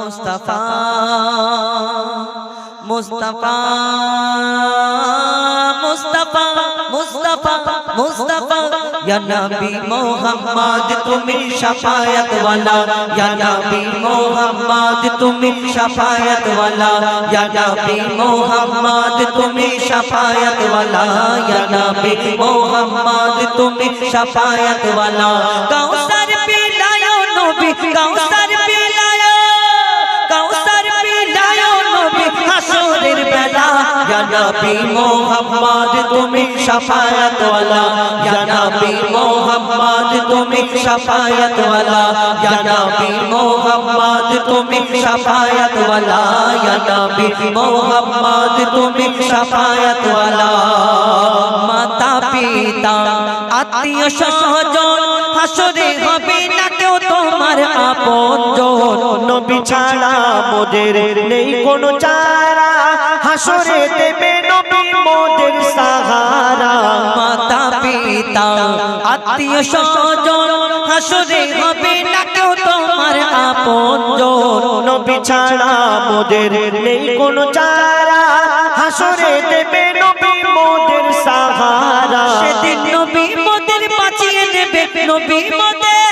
মুস্তাফা মুস্তাফা মুস্তাফা মুস্তাফা মুস্তাফা। ইয়া নবী মোহাম্মদ, তুমি শাফায়াত ওয়ালা। ইয়া নবী মোহাম্মদ, তুমি শাফায়াত ওয়ালা। ইয়া নবী মোহাম্মদ, তুমি শাফায়াত ওয়ালা। ইয়া নবী মোহাম্মদ, তুমি শাফায়াত ওয়ালা। কাউসার পিলায়ো নবী কাউসার বেলা ইয়া নবী মোহাম্মদ, তুমি শাফায়াত ওয়ালা ইয়া নবী মোহাম্মদ, তুমি শাফায়াত ওয়ালা ইয়া নবী মোহাম্মদ, তুমি শাফায়াত ওয়ালা ইয়া নবী মোহাম্মদ, তুমি শাফায়াত ওয়ালা মাতা পিতা আত্মীয় স্বজন, হাসরে হবে না কেউ তোমার আপনজন নবী ছাড়া মোদের নেই কোনো চারা। হাসরে দেবে নবী মোদের সাহারা। মাতা পিতা আত্মীয় স্বজন হাসরে হবে না কেউ তোমার আপনজন নবী ছাড়া মোদের নেই কোনো চারা। হাসরে দেবে নবী মোদের সাহারা। সেদিন নবী মোদের বাঁচিয়ে নেবে নবী মোদের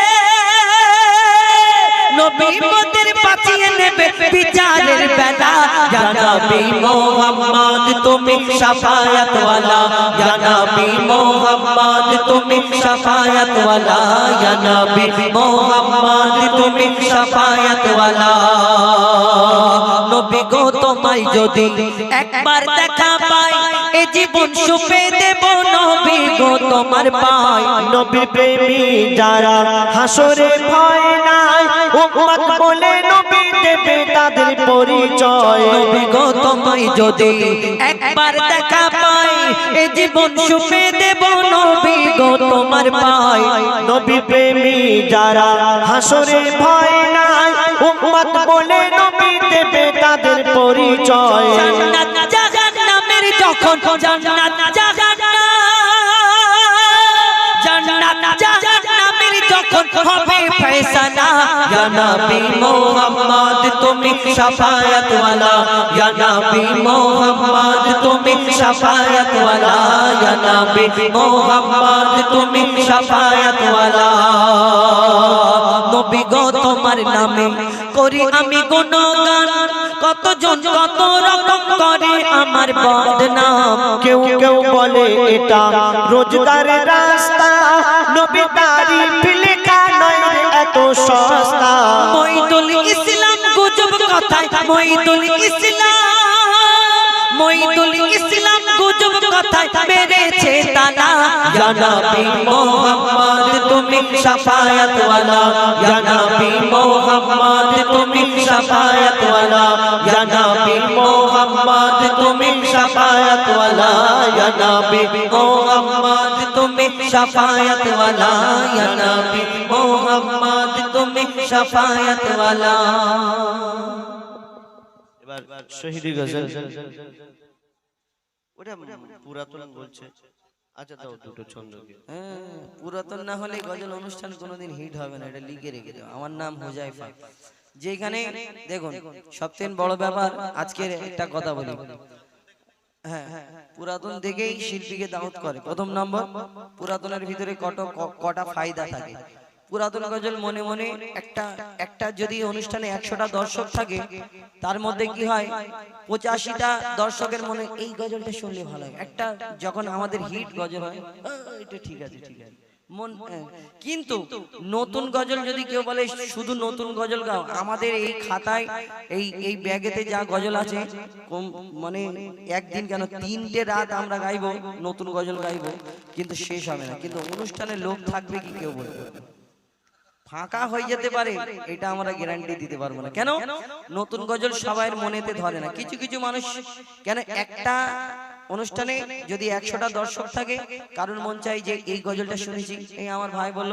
নবী মোদের বাঁচিয়ে নেবে বিচারের বেলা। ইয়া নবী একবার দেখা পাই এ জীবন সুপে দেব নবী গো তোমার পাই নবী প্রেমী যারা হাসরে ভয় নাই উম্মত বলে নবী দেবে তাদের পরিচয়। নবী গো তোমায় যদি একবার দেখা পাই এ জীবন সুপে দেব নবী গো তোমার পাই নবী প্রেমী যারা হাসরে ভয় নাই উম্মত বলে নবী দেবে তাদের পরিচয়। যখন জান্নাত জান্নাত জাহান্নামের যখন হবে ফয়সালা, ইয়া নবী মোহাম্মদ, তুমি শাফায়াত ওয়ালা ইয়া নবী মোহাম্মদ, তুমি শাফায়াত ওয়ালা ইয়া নবী মোহাম্মদ, তুমি শাফায়াত ওয়ালা নবী গো, তোমার নামে করি আমি গুণগান কতজন কত রকম করে আমার বদনাম? কেউ কেউ বলে, এটা রোজগারের রাস্তা। নবী তারিফ লেখা নয় এত সস্তা। মইদুল ইসলাম গুজব কথায়, মইদুল ইসলাম মইদুল ইসলাম গুজব কথায় মেরেছে তালা। ইয়া নবী মোহাম্মদ তুমি শাফায়াত ওয়ালা ইয়া নবী মোহাম্মদ তুমি শাফায়াত ওয়ালা ইয়া নবী মোহাম্মদ তুমি শাফায়াত ওয়ালা ইয়া নবী মোহাম্মদ তুমি শাফায়াত ওয়ালা ইয়া নবী মোহাম্মদ তুমি শাফায়াত ওয়ালা শহীদি গজল। ওটা পুরাতন বলছে। আচ্ছা দাও দুটো ছন্দ হ্যাঁ, পুরাতন না হলে গজল অনুষ্ঠান কোনোদিন হিট হবে না এটা লিখে রেখে আমার নাম হুজাইফা যেখানে দেখুন সবথেকে বড় ব্যাপার আজকের একটা কথা বলি। হ্যাঁ পুরাতন থেকেই শিল্পীকে দাওয়াত করে। প্রথম নম্বর পুরাতনের ভিতরে কত কটা ফায়দা থাকে। পুরাতন গজল মনে মনে একটা একটা যদি অনুষ্ঠানে একশোটা দর্শক থাকে, তার মধ্যে কি হয় পঁচাশিটা দর্শকের মনে এই গজলটা শুনলে ভালো হয় একটা যখন আমাদের হিট গজল হয় এটা ঠিক আছে ঠিক আছে। কিন্তু নতুন গজল যদি কেউ বলে, শুধু নতুন গজল গাও আমাদের এই খাতায়, এই এই ব্যাগেতে যা গজল আছে মানে একদিন কেন তিনটে রাত আমরা গাইবো, নতুন গজল গাইবো, কিন্তু শেষ হবে না কিন্তু অনুষ্ঠানে লোক থাকবে কি কেউ বলবে। ফাঁকা হয়ে যেতে পারে এটা আমরা গ্যারান্টি দিতে পারব না। কেন? নতুন গজল সবাই মনেতে ধরে না। কিছু কিছু মানুষ কেন একটা অনুষ্ঠানে যদি একশোটা দর্শক থাকে কারণ মন চাই যে এই গজলটা শুনেছি। এই আমার ভাই বলল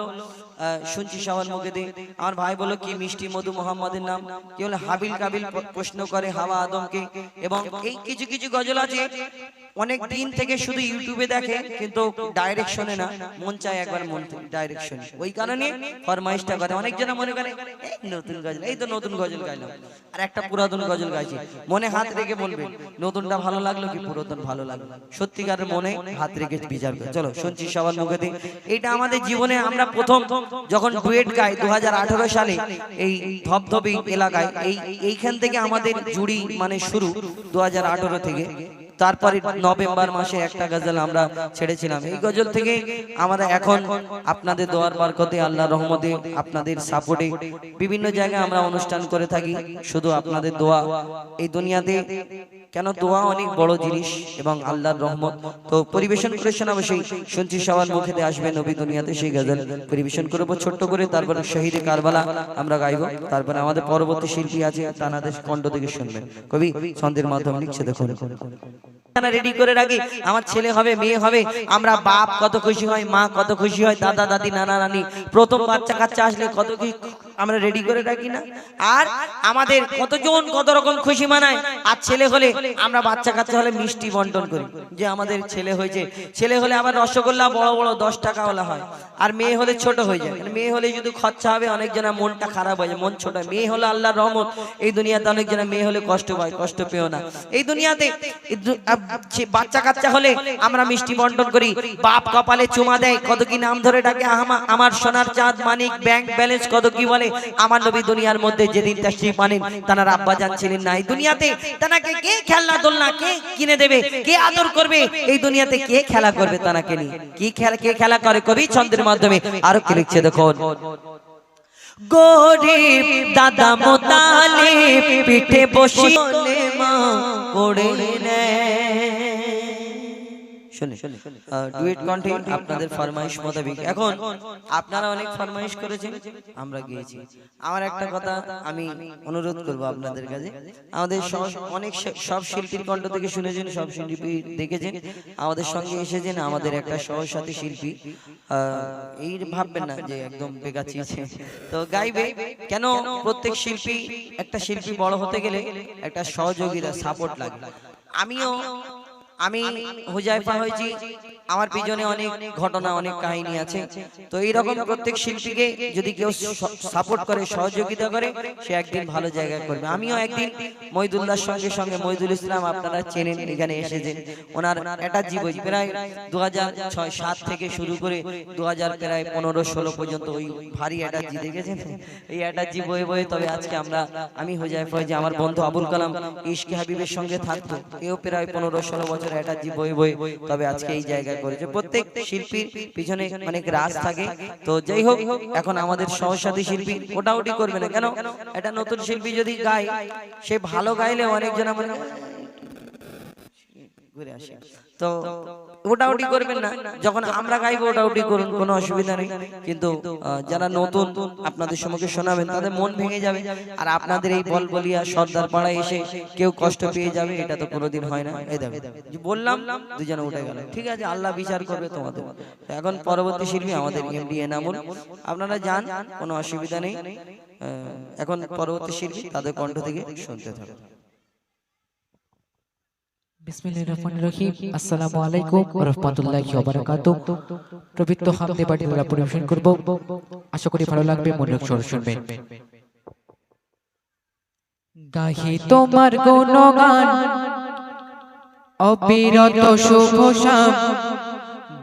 শুনছি সবার মুখে দিয়ে আমার ভাই বলল কি মিষ্টি মধু মোহাম্মদের নাম। কি হলো হাবিল কাবিল প্রশ্ন করে হাওয়া আদমকে। এবং এই কিছু কিছু গজল আছে অনেক দিন থেকে শুধু ইউটিউবে দেখে কিন্তু ডাইরেক্ট শোনে না মন চায় একবার মন ডাইরেক্ট শোনে ওই কারণে ফরমাইশটা করে অনেক জন মনে করে এই নতুন গজল এই তো নতুন গজল গাইলাম। আর একটা পুরাতন গজল গাইছি। মনে হাত রেখে বলবে নতুনটা ভালো লাগল কি পুরাতন ভালো লাগল? সত্যিকারের মনে হাত রেখে বিচার করে। চলো শুনছি সবার মুখে দিয়ে। এটা আমাদের জীবনে আমরা প্রথম যখন ডুয়েট গাই দু হাজার আঠারো সালে এই ধপধপি এলাকায় এই এইখান থেকে আমাদের জুড়ি মানে শুরু দু হাজার আঠারো থেকে। তারপরে নভেম্বর মাসে একটা গজল আমরা ছেড়েছিলাম। এই গজল থেকে আমরা এখন আপনাদের দোয়ার বারকতে আল্লাহ রহমতে, আপনাদের সাপোর্টে বিভিন্ন জায়গায় আমরা অনুষ্ঠান করে থাকি। শুধু আপনাদের দোয়া। এই দুনিয়াতে কেন দোয়া অনেক বড় জিনিস এবং আল্লাহর রহমত। তো পরিবেশন করেছেন অবশ্যই শুনছি সবার মুখেতে আসবে নবী দুনিয়াতে সেই গজল। পরিবেশন করব ছোট্ট করে, তারপরে শহীদে কারবালা আমরা গাইবো। তারপরে আমাদের পরবর্তী শিল্পী আছে, তানাদের কণ্ঠ থেকে শুনবেন। কবি, ছন্দের মাধ্যমে লিখছে দেখুন। রেডি করে রাখি। আমার ছেলে হবে, মেয়ে হবে, আমরা বাপ কত খুশি হয়, মা কত খুশি হয়, দাদা, দাদি, নানা, নানি। প্রথম বাচ্চা কাচ্চা আসলে কত কি আমরা রেডি করে রাখি না? আর আমাদের কতজন কত রকম খুশি মানায়? আর ছেলে হলে আমরা বাচ্চা কাচ্চা হলে মিষ্টি বন্টন করি। যে আমাদের ছেলে হয়েছে। ছেলে হলে আবার রসগোল্লা বড় বড় দশ টাকা ওলা হয়। আর মেয়ে হলে ছোট হয়ে যায়। মানে মেয়ে হলে যদি খরচা হবে অনেক জনের মনটা খারাপ হয়ে যায়, মন ছোট মেয়ে হলে আল্লাহর রহমত। এই দুনিয়াতে অনেক জনের মেয়ে হলে কষ্ট পায়, কষ্ট পেও না। এই দুনিয়াতে বাচ্চা কাচ্চা হলে আমরা মিষ্টি বন্টন করি, বাপ কপালে চুমা দেয়, কত কি নাম ধরে ডাকে আমার সোনার চাঁদ মানিক ব্যাংক ব্যালেন্স কত কি বলে? আমার নবী দুনিয়ার মধ্যে যেদিন তাশরিফ মানেন, তানার আব্বা জান ছিলেন না এই দুনিয়াতে তানাকে কে খেলনা দোলনা, কে কিনে দেবে, কে আদর করবে? এই দুনিয়াতে কে খেলা করবে তানাকে নিয়ে? কি খেলা, কে খেলা করে? কবি ছন্দের মাধ্যমে। আরও কি লিখছে দেখুন? গরিব দাদা মোতালে পিঠে বসি মা পড়ে শুনে ডুয়েট কণ্ঠে আপনাদের ফরমাইশ মোতাবেক। এখন আপনারা অনেক ফরমাইশ করেছেন আমরা গিয়েছি। আমার একটা কথা আমি অনুরোধ করব আপনাদের কাছে। আমাদের অনেক সব শিল্পীর কণ্ঠ থেকে শুনেছেন সব শিল্পী দেখেছেন। আমাদের সঙ্গে এসেছেন আমাদের একটা সহসাথী শিল্পী। এই ভাববেন না যে একদম বেগাচিয়েছে তো গাইবে কেন প্রত্যেক শিল্পী একটা শিল্পী বড় হতে গেলে একটা সহযোগীরা সাপোর্ট লাগে আমিও আমি হুজাইফা হয়েছি। আমার পিছনে অনেক ঘটনা অনেক কাহিনী আছে। তো এইরকম প্রত্যেক শিল্পীকে যদি কেউ সাপোর্ট করে সহযোগিতা করে সে একদিন ভালো জায়গায় করবে। আমিও একদিন মহিদুল্লাহর সঙ্গে সঙ্গে মহিদুল ইসলাম আপনারা চেনেন এখানে এসেছেন। ওনার একটা জীবন প্রায় দু হাজার ছয় সাত থেকে শুরু করে দু হাজার প্রায় পনেরো ষোলো পর্যন্ত ওই ভারী অ্যাটাজি দেখেছেন এই অ্যাটাজি বয়ে বয়ে তবে আজকে আমরা আমি হুজাইফা যে আমার বন্ধু আবুল কালাম ইশকে হাবিবের সঙ্গে থাকতো এও প্রায় পনেরো ষোলো বছর অ্যাটাজি বয়ে বয়ে তবে আজকে এই জায়গায় করেছে। প্রত্যেক শিল্পীর পিছনে অনেক রাজ থাকে। তো যাই হোক এখন আমাদের সহসাথী শিল্পী ওটা ওটি করবে না কেন? একটা নতুন শিল্পী যদি গায় সে ভালো গাইলে অনেকজন আমার ঘুরে আসে। তো ওটাউটি করবেন না। যখন আমরা গাইবো ওটাউটি করুন কোনো অসুবিধা নেই। কিন্তু যারা নতুন আপনাদের সম্মুখে শোনাবেন তাদের মন ভেঙে যাবে। আর আপনাদের এই বল বলিয়া সর্দার পাড়ায় এসে কেউ কষ্ট পেয়ে যাবে এটা তো কোনোদিন হয় না। এই যে বললাম দুজনে উঠে গেল। ঠিক আছে আল্লাহ বিচার করবে তোমাদের এখন পরবর্তী শিল্পী আমাদের এমডি এনামুল। আপনারা যান কোনো অসুবিধা নেই। এখন পরবর্তী শিল্পী তাদের কণ্ঠ থেকে শুনতে থাকুন। বিসমিল্লাহির রহমানির রহিম। আসসালামু আলাইকুম। ওয়া রাহমাতুল্লাহি ওয়া বারাকাতুহু পবিত্র হামদে বাড়ি আমরা পরিবেশন করব। আশা করি ভালো লাগবে মনোযোগ সহকারে শুনবেন গাহি তোমার গুণগান অবিরত শুভ শাম।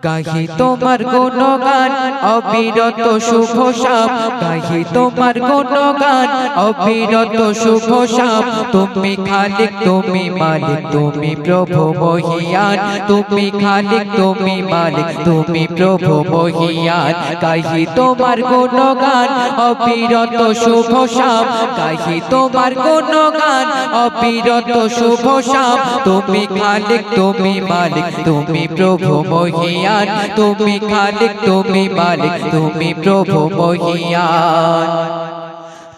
গাহি তোমার গুণগান অবিরত শুভ শাম গাহি তোমার গুণগান অবিরত শুভ শাম তুমি খালিক তুমি মালিক তুমি প্রভু মহিয়ান। তুমি খালিক তুমি মালিক তুমি প্রভু মহিয়ান। গাহি তোমার গুণগান অবিরত শুভ শাম গাহি তোমার গুণগান অবিরত শুভ শাম তুমি খালিক, তুমি মালিক, তুমি প্রভু মহিয়ান, তুমি খালিক, তুমি মালিক, তুমি প্রভু মহিয়ান।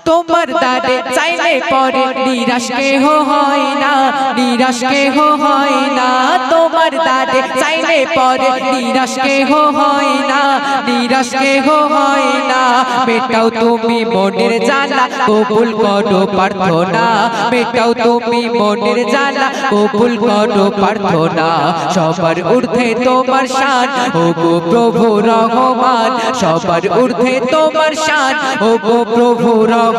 তোমার দাদে চাইলে পরে নিরাশ কেহ হয় না, নিরাশ কেহ হয় না। তোমার দাদে চাইলে পরে নিরাশ কেহ হয় না, নিরাশ কেহ হয় না। মেটাও তুমি মনের জ্বালা, কবুল করো প্রার্থনা। মেটাও তুমি মনের জ্বালা, কবুল করো প্রার্থনা। সবার ঊর্ধ্বে তোমার শান ও গো প্রভু রহমান। সবার ঊর্ধ্বে তোমার শান ও গো প্রভু রহমান।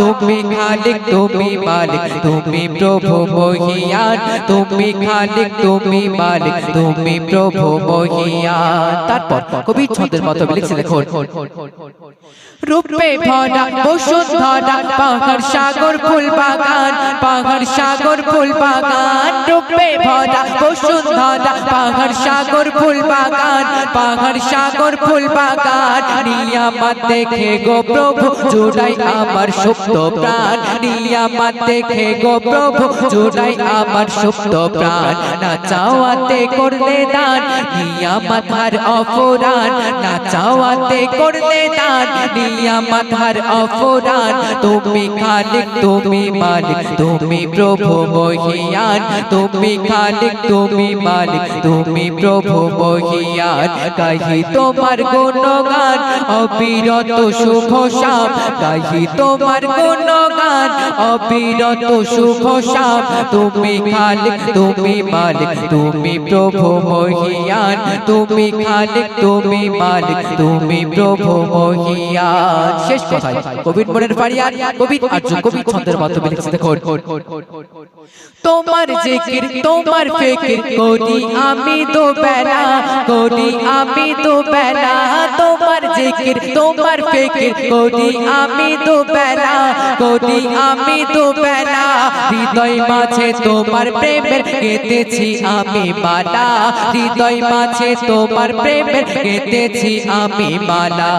তুমি খালিক, তুমি মালিক, তুমি প্রভু মহিয়ান, তুমি খালিক, তুমি মালিক, তুমি প্রভু মহিয়ান। তারপর কবি ছন্দের মতো লিখছে দেখুন রূপে ভরা বসুন্ধরা পাহাড় সাগর ফুল বাগান পাহাড় সাগর ফুল বাগান রূপে ভরা বসুন্ধরা পাহাড় সাগর ফুল বাগান পাহাড় সাগর ফুল বাগান নিয়ামত দেখে গো প্রভু জুড়াই আমার সুপ্ত প্রাণ নিয়ামত দেখে গো প্রভু জুড়াই আমার সুপ্ত প্রাণ না চাওয়াতে করলে দান নিয়ামত হার অপরাণ না চাওয়াতে করলে দান নিয়ামত হার অপরাণ তুমি খালিক, তুমি মালিক, তুমি প্রভু মহিয়ান। তুমি খালিক, তুমি মালিক, তুমি প্রভু মহিয়ান। কাহি তোমার গুণগান, অবিরত শুভ শাম কাহি তোমার গুণগান অবিরত শুভ শাম তুমি খালিক, তুমি মালিক, তুমি প্রভু মহিয়ান, তুমি খালিক, তুমি মালিক, তুমি প্রভু মহিয়ান। শেষ কথায় কবির মনের ফারিয়ান কবির আর্য কবি ছন্দের মাধ্যমে লিখছে দেখুন। তোমার জিকির, তোমার ফিকির করি আমি তো বেলা করি আমি তো বেলা তোমার জিকির, তোমার ফিকির করি আমি তো বেলা করি আমি তো বেলা হৃদয় মাঝে তোমার প্রেমের কেটেছি আমি মালা হৃদয় মাঝে তোমার প্রেমের কেটেছি আমি মালা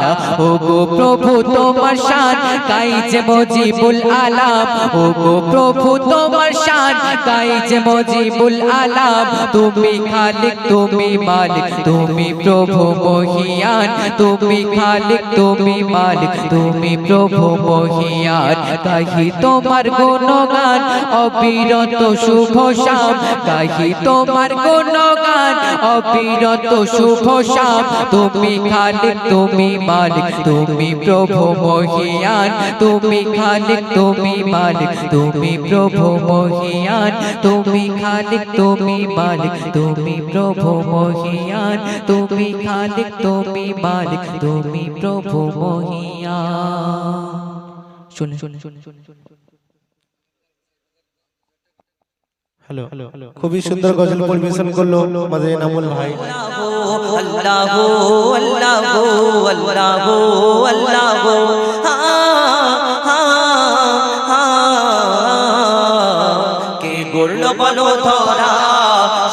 ও গো প্রভু তোমার শান গাই যে মজিবুল আলাম। ও গো প্রভু তোমার শান গাই যে মজিবুল আলাম। তুমি খালিক তুমি মালিক তুমি প্রভু মহিয়ান। তুমি খালিক তুমি মালিক তুমি প্রভু মহিয়ান। গাহি তোমার গুণগান, অবিরত শুভ শাম। গাহি তোমার গুণগান, অবিরত শুভ শাম। তুমি খালিক, তুমি মালিক, তুমি প্রভু মহিয়ান। তুমি খালিক, তুমি মালিক, তুমি প্রভু মহিয়ান। তুমি খালিক, তুমি মালিক, তুমি প্রভু মহিয়ান। তুমি খালিক, তুমি মালিক, তুমি প্রভু মহিয়ান। শুনে শুনে শুনে শুনে শুনে। হ্যালো খুবই সুন্দর গজল পরিবেশন করল আমাদের এনামুল ভাই আল্লাহ আল্লাহ আল্লাহ আল্লাহ হা, হা, হা। কে গড়ল বলো ধরা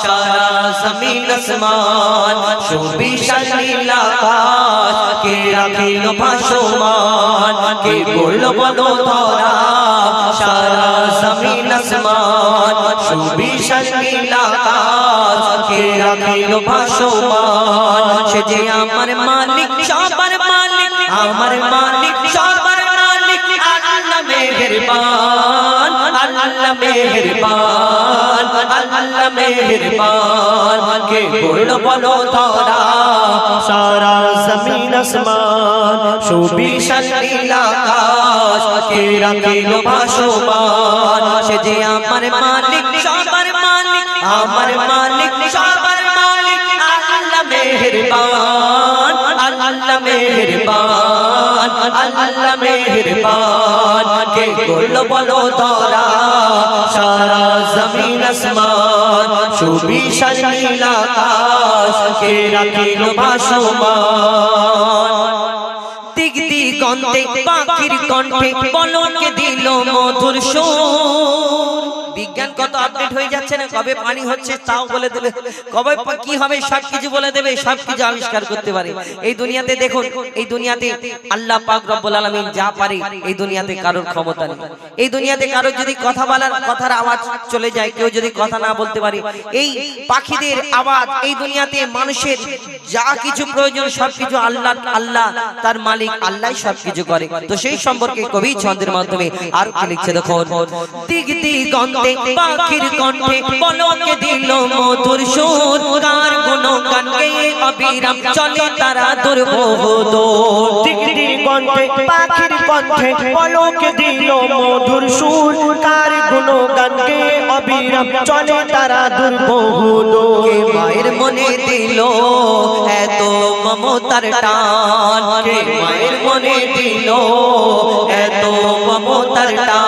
সারা জমিন আসমান সুবিশাল কে রাখিল ভাসমান কে গড়ল বলো ধরা সারা আসমান, সুবিশাল নীল আকাশ, কে রাখিল ভাসমান? সে আমার মালিক, সবার মালিক, আমার মালিক, সবার মালিক, আল্লাহ মেহেরবান আল্লাহ মেহেরবান আল্লাহ মেহেরবান। কে বলল, বলো ধরা, সারা জমিন আসমান, সুবিশাল নীল আকাশ কে রাখিল ভাসমান সে যে আমার মালিক, সবার মালিক, আমার মালিক, সবার মালিক, আল্লাহ মেহেরবান আল্লাহ মেহেরবান আল্লাহ মেহেরবান। কে বলল বলো ধরা? সারা জমিন আসমান, সুবিশাল নীল আকাশ। কে রাখিল ভাসমান দিগন্তে পাখির কণ্ঠে পলকে দিল মধুর সুর। যত আপডেট হয়ে যাচ্ছে না, কবে পানি হচ্ছে তাও বলে দেবে। কবে কি হবে সব কিছু বলে দেবে সব কিছু আবিষ্কার করতে পারে। এই দুনিয়াতে দেখুন, এই দুনিয়াতে আল্লাহ পাক রব্বুল আলামিন যা পারে, এই দুনিয়াতে কারোর ক্ষমতা নেই। এই দুনিয়াতে কারোর যদি কথা বলার, কথার আওয়াজ চলে যায়, কেউ যদি কথা না বলতে পারে, এই পাখিদের আওয়াজ, এই দুনিয়াতে মানুষের যা কিছু প্রয়োজন, সবকিছু আল্লাহ আল্লাহ তার মালিক আল্লাহ সবকিছু করে। তো সেই সম্পর্কে কবি ছন্দের মাধ্যমে আর কি লিখছে দেখুন? দিক দিগন্তে পাখির কণ্ঠে বলকে দিল মধুর সুর। কার গুণগান গেয়ে অবিরাম চলে তারা দুর্বোধ টিকটির কণ্ঠে পাখির কণ্ঠে পলকে দিল মধুর সুর। কার গুণগান গে অবিরাম চলে তারা দুর্বোধ মায়ের মনে দিল এত মমতার টান? মায়ের মনে দিল এত মমতার টান?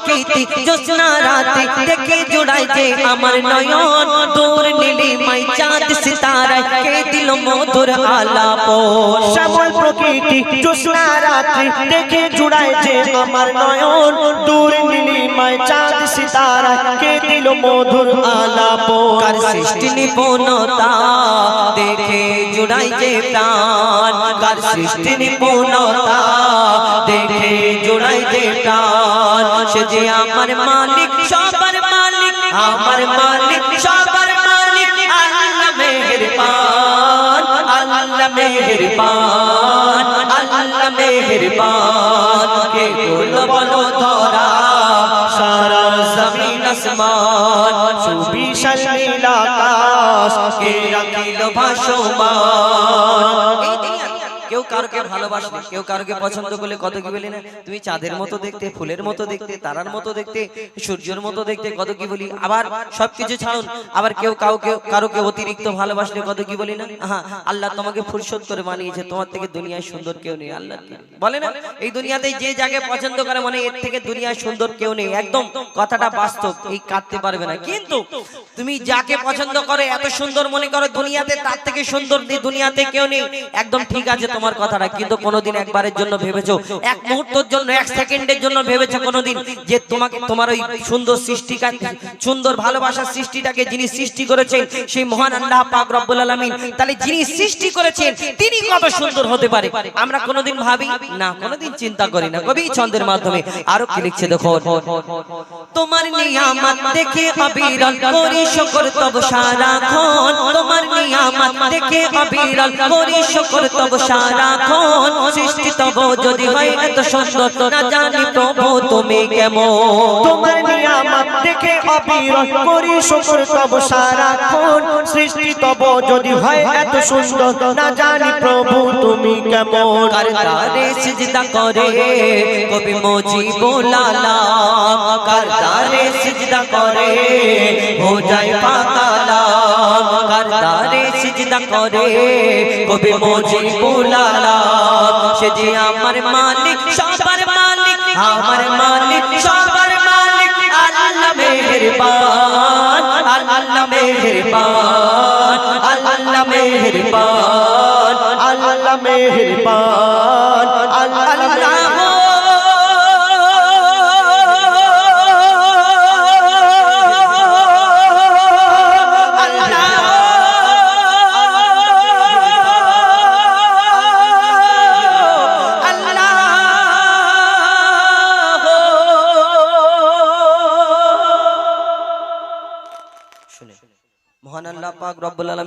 প্রকৃতি জোৎস্না রাতে দেখে জোড়ায় যে আমার নয়ন দূর নীলিমাই চাঁদ সিতারায় কে দিল মধুর আলাপ শ্যামল প্রকৃতি জ্যোৎস্না রাত্রি দেখে জুড়ায় যে আমার নয়ন। দূর নীলিমায় চাঁদ সিতারা কে দিল মধুর আলাপ। কার সৃষ্টি নিপুণতা দেখে জুড়াই যে প্রাণ। কার সৃষ্টি নিপুণতা দেখে জুড়াই যে প্রাণ। সে যে আমার মালিক সবার মালিক আমার মালিক আল্লাহ মেহেরবান, আল্লাহ মেহেরবান আল্লাহ মেহেরবান, কে গুল বলো ধরা, সারা জমিন আসমান, সুবিশাল নীল কে রাখিল ভাসমান কেউ কারোকে ভালোবাসলে, কেউ কারোকে পছন্দ করলে কত কি বলি না? তুমি চাঁদের মতো দেখতে, ফুলের মতো দেখতে, তারার মতো দেখতে, সূর্যের মতো দেখতে, কত কি বলি? আবার সবকিছু ছাড়ুন, আবার কেউ কাউকে, কারোকে অতিরিক্ত ভালোবাসলে কত কি বলি না? হ্যাঁ আল্লাহ তোমাকে ফুরসত করে বানিয়েছে, তোমার থেকে দুনিয়ায় সুন্দর কেউ নেই, আল্লাহ বলে না? এই দুনিয়াতে যে জায়গায় পছন্দ করে মনে এর থেকে দুনিয়ায় সুন্দর কেউ নেই, একদম কথাটা বাস্তব, এই কাটতে পারবে না। কিন্তু তুমি যাকে পছন্দ করে, এত সুন্দর মনে করো, দুনিয়াতে তার থেকে সুন্দর দুনিয়াতে কেউ নেই, একদম ঠিক আছে, তোমার কথাটা কিন্তু কোনোদিন একবারের জন্য ভেবেছো। এক মুহূর্তের জন্য, এক সেকেন্ডের জন্য ভেবেছো কোনোদিন যে তোমাকে, তোমার ওই সুন্দর সৃষ্টিকা সুন্দর ভালোবাসার সৃষ্টিটাকে যিনি সৃষ্টি করেছেন, সেই মহান আল্লাহ পাক রব্বুল আলামিন, তাহলে যিনি সৃষ্টি করেছেন, তিনি কত সুন্দর হতে পারে? আমরা কোনোদিন ভাবি, না, কোনোদিন চিন্তা করি না। কবি ছন্দের মাধ্যমে আরও কি লিখছে দেখো তোমার নিয়ামত দেখে অবিরল করি শুকর, তব সারাক্ষণ তোমার নিয়ামত দেখে অবিরল করি শুকর, তব সারাক্ষণ সৃষ্টি তব যদি হয় এত সুন্দর। না জানি প্রভু তুমি কেমন। তোমার নিয়ামত দেখে অবিরল করি শুকর তব সারাক্ষণ সৃষ্টি তব যদি হয় এত সুন্দর না জানি প্রভু তুমি কেমন। কার তারে সিজদা করে? কবি মজি বোলালা কার তারে সিজদা করে? হো যায় পাতালা কার তারে সিজদা করে, কবি মজি বোলালা সে যে আমার মালিক, সবার মালিক, আমার মালিক, সবার মালিক, আল্লাহ মেহেরবান আল্লাহ মেহেরবান আল্লাহ মেহেরবান আল্লাহ মেহেরবান।